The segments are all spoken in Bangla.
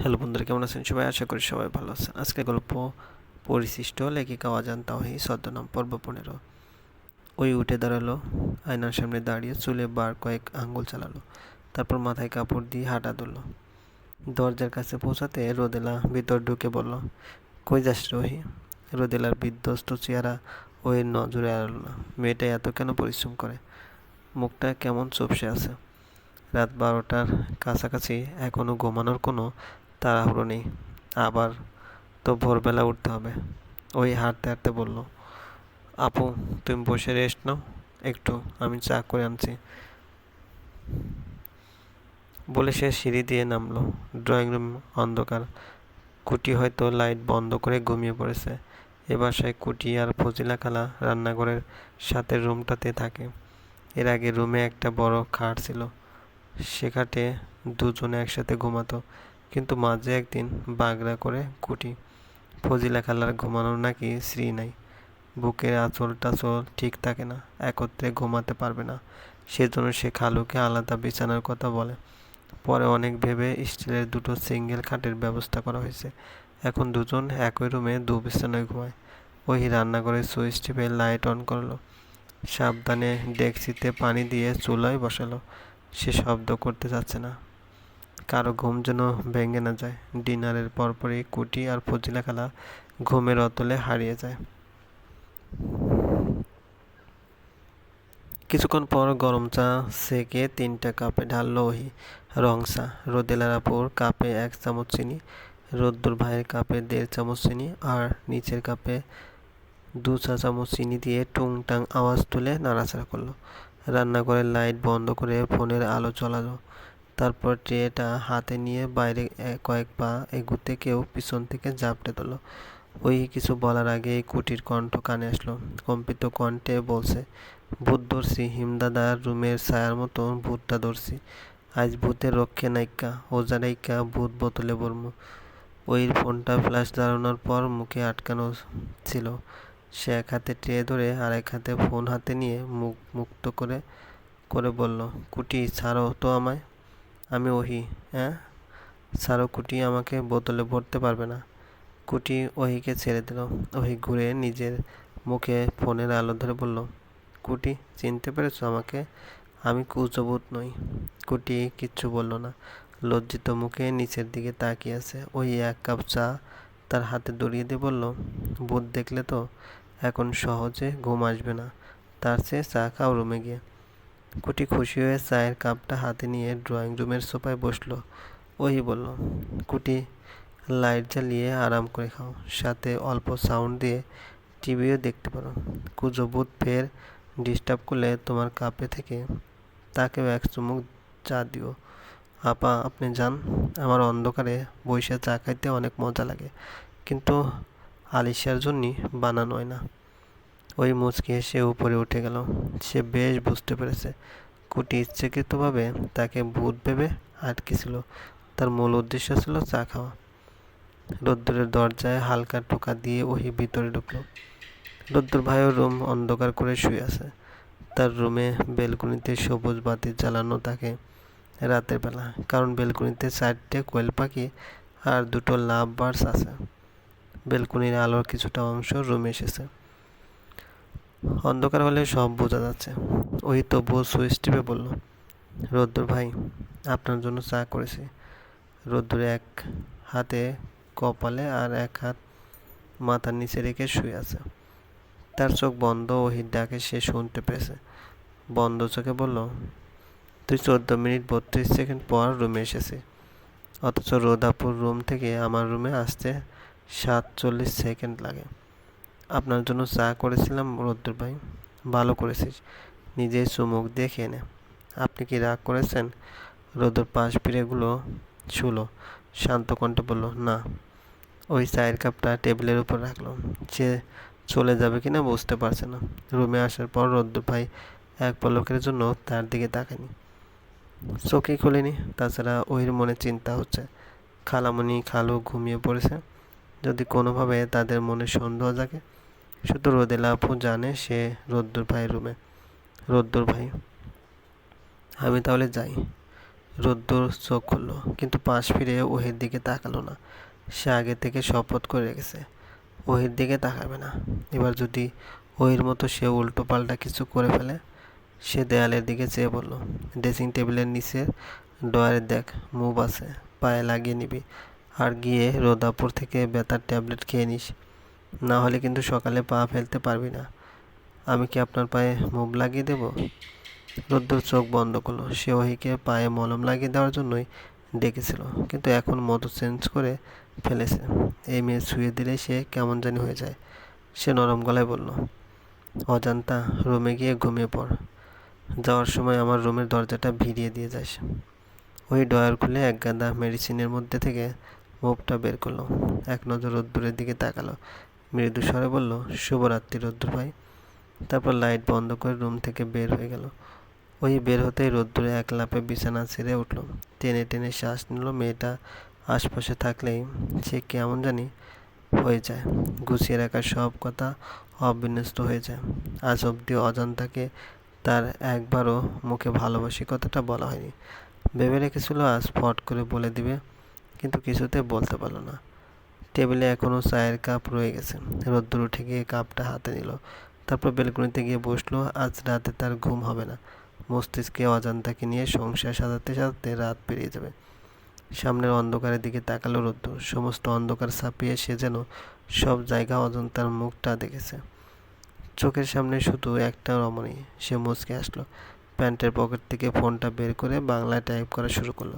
হ্যালো বন্ধুরা, কেমন আছেন? সবাই আশা করি সবাই ভালো আছেন। আজকে গল্প পরিশিষ্ট লেখিকা অজান তাহি ছদ্মনাম পর্ব পনেরো। ওই উঠে দাঁড়াল, আয়নার সামনে দাঁড়িয়ে চুলে বার কয়েক আঙ্গুল চালালো, তারপর মাথায় কাপড় দিয়ে হাঁটা ধরলো। দরজার কাছে পৌঁছাতে রোদেলা ভিতর ঢুকে বলল, কই যাস রোহি রোদেলার বিধ্বস্ত চেহারা ওই নজরে আড়ালো না। মেয়েটা এত কেন পরিশ্রম করে? মুখটা কেমন চুপসে আছে। রাত বারোটার কাছাকাছি এখনও ঘুমানোর কোনো তাড়াহুড়ো নেই। আবার তো ভোরবেলা উঠতে হবে। ওই হাঁটতে হাঁটতে বলল, আপু, তুমি বসে রেস্ট নাও, একটু আমি চা করে আনছি। বলে সে সিঁড়ি দিয়ে নামলো। ড্রয়িং রুম অন্ধকার। কুটি হয়তো লাইট বন্ধ করে ঘুমিয়ে পড়েছে। এ বাসায় কুটি আর ফজিলা খালা রান্নাঘরের সাথে রুমটাতে থাকে। এর আগে রুমে একটা বড় খাট ছিল। সে খাটে দুজনে একসাথে ঘুমাতো। কিন্তু মাঝে একদিন বাগড়া করে কুটি। ফজিলা খালার ঘুমানোর নাকি শ্রী নাই। বুকের আঁচল টাচল ঠিক থাকে না, একত্রে ঘুমাতে পারবে না। সেজন্য সে খালুকে আলাদা বিছানার কথা বলে। পরে অনেক ভেবে স্টিলের দুটো সিঙ্গেল খাটের ব্যবস্থা করা হয়েছে। এখন দুজন একই রুমে দু বিছানায় ঘুমায়। ওই রান্নাঘরে সুইচ টিপে লাইট অন করল। সাবধানে ডেক্সিতে পানি দিয়ে চুলায় বসালো। সে শব্দ করতে যাচ্ছে না। কারও ঘুম যেন ভেঙে না যায়। ডিনারের পরপরই কুটি আর ফজিলা খালা ঘুমের অতলে হারিয়ে যায়। কিছুক্ষণ পর গরম চা সেকে তিনটা কাপে ঢাললো ওহি। রং চা, রোদেলার আপুর কাপে এক চামচ চিনি, রোদ্দুর ভাইয়ের কাপে দেড় চামচ চিনি আর নিচের কাপে দু চা চামচ চিনি দিয়ে টুংটাং আওয়াজ তুলে নাড়াচাড়া করল। রান্নাঘরের লাইট বন্ধ করে ফোনের আলো চলালো তারপর ট্রেটা হাতে নিয়ে বাইরে কয়েক পা এগুতে কেউ পিছন থেকে ঝাপটে দিল। ওই কিছু বলার আগে কুটির কণ্ঠ কানে আসলো। কম্পিত কণ্ঠে বলছে, ভূত ধরছি হিমদাদার রুমের ছায়ার মতো ভূতটা ধরছি। আজ ভূতের রক্ষে নাইকা, ওজা নাইকা ভূত বোতলে বর্ম ওই ফোনটা ফ্ল্যাশ দাঁড়ানোর পর মুখে আটকানো ছিল। সে এক হাতে ট্রে ধরে আর এক হাতে ফোন হাতে নিয়ে মুখ মুক্ত করে করে বলল, কুটি, ছাড়ো তো আমায়। আমি ওহি হ্যাঁ? ছাড়ো, কুটি আমাকে বোতলে ভরতে পারবে না। কুটি ওহিকে ছেড়ে দিল। ওহি ঘুরে নিজের মুখে ফোনের আলো ধরে বলল, কুটি, চিনতে পেরেছ আমাকে? আমি কুচবুত নই। কুটি কিচ্ছু বলল না। লজ্জিত মুখে নিচের দিকে তাকিয়ে আছে। ওই এক কাপ চা তার হাতে দড়িয়ে দিয়ে বলল ভূত দেখলে তো এখন সহজে ঘুম আসবে না। তার চেয়ে চা খাও রুমে গিয়ে। কুটি খুশি হয়ে চায়ের কাপটা হাতে নিয়ে ড্রয়িং রুমের সোফায় বসল। ওই বলল, কুটি, লাইট জ্বালিয়ে আরাম করে খাও। সাথে অল্প সাউন্ড দিয়ে টিভিও দেখতে পারো। কুজো বুধ ফের ডিস্টার্ব করলে তোমার কাপে থেকে তাকেও এক চুমুক চা দিও। আপা, আপনি যান। আমার অন্ধকারে বৈশা চা খাইতে অনেক মজা লাগে। কিন্তু আলিশার জন্যই বানানো হয় না। ওই মুচকি এসে উপরে উঠে গেল। সে বেশ বুঝতে পেরেছে। কুটি ইচ্ছাকৃতভাবে তাকে ভূত ভেবে আটকেছিল। তার মূল উদ্দেশ্য ছিল চা খাওয়া। রোদ্দুরের দরজায় হালকা টোকা দিয়ে ওহি ভিতরে ঢুকলো। রোদ্দুর ভাইয়ের রুম অন্ধকার করে শুয়ে আছে। তার রুমে বেলকুনিতে সবুজ বাতি জ্বালানো থাকে রাতের বেলা, কারণ বেলকুনিতে চারটে কোয়েল পাখি আর দুটো লাভ বার্ডস আছে। বেলকুনির আলোর কিছুটা অংশ রুমে এসেছে। অন্ধকার হলে সব বোঝা যাচ্ছে। ওই তবুও সুইচ টিপে বলল, রোদ্দুর ভাই, আপনার জন্য চা করেছি। রোদ্দুর এক হাতে কপালে আর এক হাত মাথার নিচে রেখে শুয়ে আছে। তার চোখ বন্ধ ওহির ডাকে সে শুনতে পেয়েছে। বন্ধ চোখে বলল, তুই চোদ্দ মিনিট বত্রিশ সেকেন্ড পর রুমে এসেছি। অথচ রোদাপুর রুম থেকে আমার রুমে আসতে সাতচল্লিশ সেকেন্ড লাগে। আপনার জন্য চা করেছিলাম, রোদ্দুর ভাই। ভালো করেছিস। নিজেই চুমুক দিয়ে খেয়ে নে। আপনি কি রাগ করেছেন? রোদুর পাশ পিড়েগুলো ছুলো। শান্ত কণ্ঠে বলল, না। ওই চায়ের কাপটা টেবিলের উপর রাখল। সে চলে যাবে কিনা বুঝতে পারছে না। রুমে আসার পর রোদ্দুর ভাই এক পলকের জন্য তার দিকে তাকায়নি। চোখে খুলেনি। তাছাড়া ওহির মনে চিন্তা হচ্ছে। খালামণি খালু ঘুমিয়ে পড়েছে। যদি কোনোভাবে তাদের মনে সন্দেহ জাগে শুধু রোদেলা আপু জানে সে রোদ্দুর ভাইয়ের রুমে। রোদ্দুর ভাই, আমি তাহলে যাই। রোদ্দুর চোখ খুলল, কিন্তু পাশ ফিরে ওহির দিকে তাকালো না। সে আগে থেকে শপথ করে রেখেছে, ওহির দিকে তাকাবে না। এবার যদি ওহির মতো সে উল্টো পাল্টা কিছু করে ফেলে, সে দেয়ালের দিকে চেয়ে বলল, ড্রেসিং টেবিলের নিচে ডয়ারে দেখ, মুভ আছে, পায়ে লাগিয়ে নিবি। আর গিয়ে রোদাপুর থেকে ব্যথার ট্যাবলেট খেয়ে নিস। না হলে কিন্তু সকালে পা ফেলতে পারবি না। আমি কি আপনার পায়ে মুভ লাগিয়ে দেব? রোদ্দুর চোখ বন্ধ করল। সে ওহিকে পায়ে মলম লাগিয়ে দেওয়ার জন্যই ডেকেছিল, কিন্তু এখন মতো চেঞ্জ করে ফেলেছে। এই মেয়ে শুয়ে দিলে সে কেমন জানি হয়ে যায়। সে নরম গলায় বলল, অজান্তা, রুমে গিয়ে ঘুমিয়ে পড়। যাওয়ার সময় আমার রুমের দরজাটা ভিড়িয়ে দিয়ে যাস। ওই ডয়ার খুলে এক গাদা মেডিসিনের মধ্যে থেকে মুখটা বের করল। এক নজর রোদ্দুরের দিকে তাকালো। মৃদু স্বরে বলল, শুভরাত্রি রোদ্দুর ভাই। তারপর লাইট বন্ধ করে রুম থেকে বের হয়ে গেল। ওই বের হতেই রোদ্দুরে এক লাপে বিছানা ছেড়ে উঠল। টেনে টেনে শ্বাস নিল মেয়েটা। আশপাশে থাকলেই সে কেমন জানি হয়ে যায়। গুছিয়ে রাখা সব কথা অবিন্যস্ত হয়ে যায়। আজ অবধি অজান্তাকে তার একবারও মুখে ভালোবাসি কথাটা বলা হয়নি। ভেবে রেখেছিল আজ ফট করে বলে দিবে। কিন্তু কিছুতে বলতে পারল না। টেবিলে এখনও চায়ের কাপ রয়ে গেছে। রোদ্দুর উঠে গিয়ে কাপটা হাতে নিল। তারপর বেলকুনিতে গিয়ে বসল। আজ রাতে তার ঘুম হবে না। মস্তিষ্কে অজান্তাকে নিয়ে সংসার সাজাতে সাজাতে রাত পেরিয়ে যাবে। সামনের অন্ধকারের দিকে তাকালো রোদ্দুর। সমস্ত অন্ধকার ছাপিয়ে সে যেন সব জায়গা অজন্তার মুখটা দেখেছে। চোখের সামনে শুধু একটা রমণী। সে মুচকে আসলো। প্যান্টের পকেট থেকে ফোনটা বের করে বাংলায় টাইপ করা শুরু করল।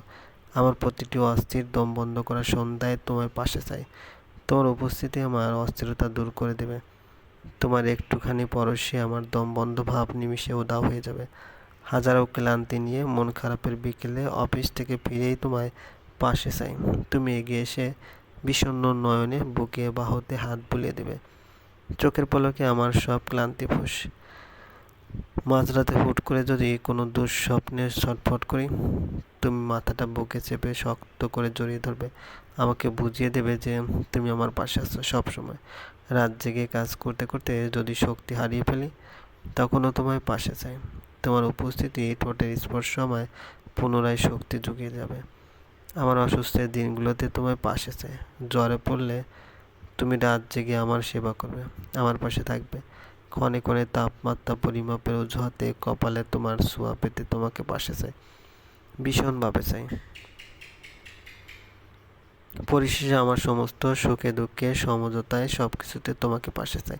আমার প্রতিটি অস্থির দম বন্ধ করা সন্ধ্যায় তোমার পাশে চাই। তোমার উপস্থিতি আমার অস্থিরতা দূর করে দেবে। তোমার একটুখানি পরশে আমার দম বন্ধ ভাব নিমিশে উদাও হয়ে যাবে। হাজারো ক্লান্তি নিয়ে মন খারাপের বিকেলে অফিস থেকে ফিরেই তোমায় পাশে চাই। তুমি এগিয়ে এসে বিষণ্ণ নয়নে বুকে বাহুতে হাত বুলিয়ে দেবে। চোখের পলকে আমার সব ক্লান্তি ফুস। মাঝরাতে হুট করে যদি কোনো দুঃস্বপ্নে ছটফট করি, তুমি মাথাটা বুকে চেপে শক্ত করে জড়িয়ে ধরবে। আমাকে বুঝিয়ে দেবে যে তুমি আমার পাশে আছো সবসময়। রাত জেগে কাজ করতে করতে যদি শক্তি হারিয়ে ফেলি, তখনও তোমায় পাশে চাই। তোমার উপস্থিতি ঠোঁটের স্পর্শ আমায় পুনরায় শক্তি জুগিয়ে যাবে। আমার অসুস্থের দিনগুলোতে তোমায় পাশে চাই। জ্বরে পড়লে তুমি রাত জেগে আমার সেবা করবে, আমার পাশে থাকবে। ক্ষণে ক্ষণে তাপমাত্রা পরিমাপের অজুহাতে কপালে তোমার ছোঁয়া পেতে তোমাকে পাশে চাই। ভীষণভাবে চাই। পরিশেষে আমার সমস্ত সুখে দুঃখে সমঝোতায় সব কিছুতে তোমাকে পাশে চাই।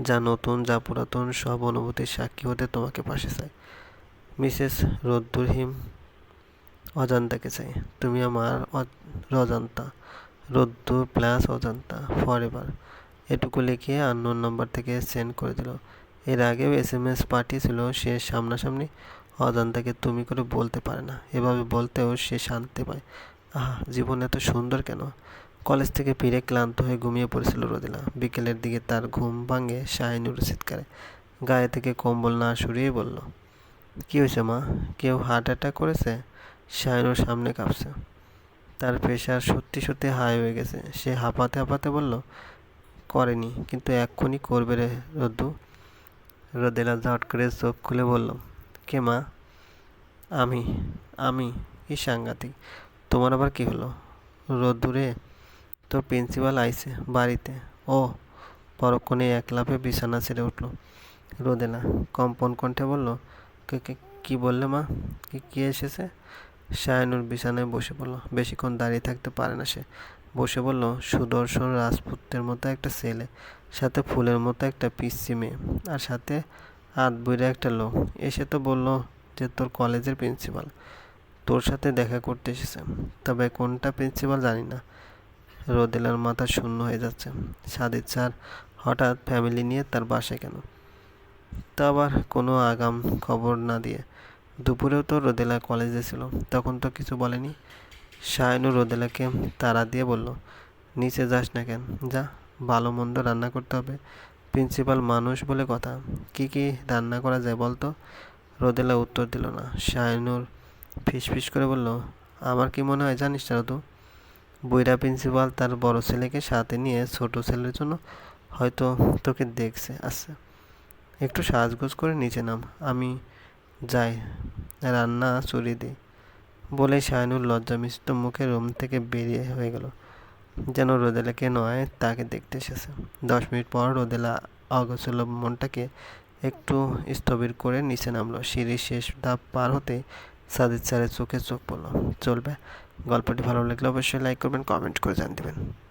যা নতুন, যা পুরাতন, সব অনুভূতির সাক্ষী হতে তোমাকে পাশে চাই। মিসেস রোদ্দুরহিম, অজান্তাকে চাই। তুমি আমার রজান্তা। রোদ্দুর প্লাস অজান্তা ফর এভার এটুকু লিখে আননোন নাম্বার থেকে সেন্ড করে দিল। এর আগেও এস এম এস পাঠিয়েছিল, সে সামনাসামনি অজান্তাকে তুমি করে বলতে পারে না। এভাবে বলতেও সে শান্তি পায়। আহা, জীবন এত সুন্দর কেন? কলেজ থেকে ফিরে ক্লান্ত হয়ে ঘুমিয়ে পড়েছিল রোদিলা। বিকেলের দিকে তার ঘুম ভাঙে শাহিনুর চিৎকারে। গায়ে থেকে কম্বল না সরিয়ে বলল, কী হয়েছে মা? কেউ হার্ট অ্যাটাক করেছে? শাহিনুর সামনে কাঁপছে। তার প্রেশার সত্যি সত্যি হাই হয়ে গেছে। সে হাঁপাতে হাঁপাতে বলল করেনি। কিন্তু এক্ষুনি করবে রে রদ্দু। রোদেলা ঝট করে চোখ খুলে বলল, কে মা? আমি আমি, কি সাংঘাতিক। তোমার আবার কি হলো? রোদ্দুরে তোর প্রিন্সিপাল আইছে বাড়িতে। ও, পরক্ষণে এক লাফে বিছানা ছেড়ে উঠল। রোদেলা কম্পন কণ্ঠে বলল, কি বললে মা? কি, কে এসেছে? শায়নুর বিছানায় বসে পড়ল। বেশিক্ষণ দাঁড়িয়ে থাকতে পারে না সে। বসে বলল, সুদর্শন রাজপুতের মতো একটা ছেলে, সাথে ফুলের মতো একটা পিসি মেয়ে, আর সাথে আধ বইরা একটা লোক। এসে তো বলল যে, তোর কলেজের প্রিন্সিপাল, তোর সাথে দেখা করতে এসেছে। তবে কোনটা প্রিন্সিপাল জানি না। রোদেলার মাথা শূন্য হয়ে যাচ্ছে। সাদির স্যার হঠাৎ ফ্যামিলি নিয়ে তার বাসায় কেন? তা আবার কোনো আগাম খবর না দিয়ে। দুপুরেও তো রোদেলা কলেজে ছিল, তখন তো কিছু বলেনি। শায়নু রোদেলাকে তাড়া দিয়ে বলল, নিচে যাস না কেন, যা, ভালো মন্দ রান্না করতে হবে। প্রিন্সিপাল মানুষ বলে কথা, কি কি রান্না করা যায় বলতো রোদেলা উত্তর দিল না। শায়নুর ফিস করে বলল, আমার কি মনে হয় জানিস না তো বইরা প্রিন্সিপাল তার বড় ছেলেকে সাথে নিয়ে ছোট ছেলের জন্য হয়তো তোকে দেখছে আচ্ছা একটু সাজগোজ করে নিচে নাম, আমি যাই, রান্না চড়িয়ে দিই। বলে সায়নুর লজ্জা মিশ্রিত মুখে রুম থেকে বেরিয়ে হয়ে গেল। যেন রোদেলাকে নয়, তাকে দেখতে এসেছে। দশ মিনিট পর রোদেলা অগোছল মনটাকে একটু স্থবির করে নিচে নামলো। সিঁড়ির শেষ ধাপ পার হতে সাদিদ স্যারের চোখে চোখ পড়ল। চলবে। গল্পটি ভালো লাগলে অবশ্যই লাইক করবেন কমেন্ট করে জান দেবেন।